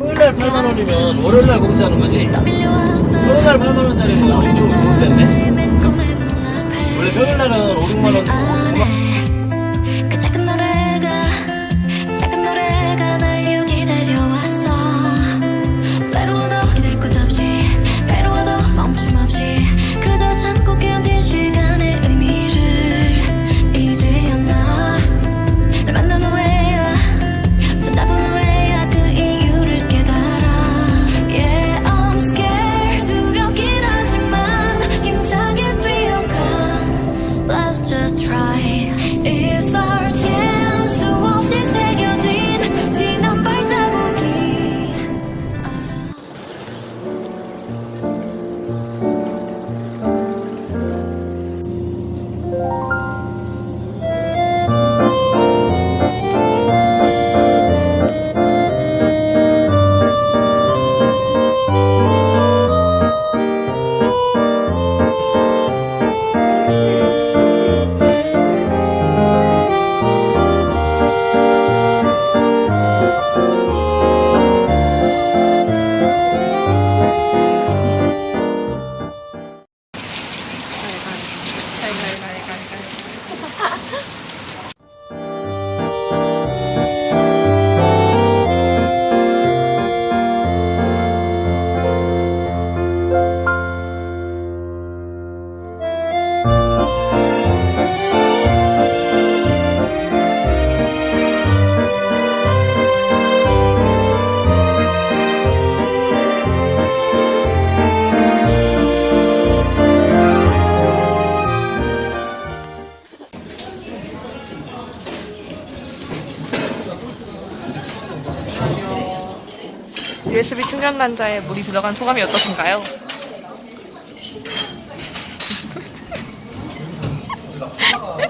토요일날 8만 원이면 월요일날 공사하는 거지? 토요일날 8만 원짜리 뭐 이쪽으로 못 됐네? 원래 평일날은 USB 충전 단자에 물이 들어간 소감이 어떠신가요?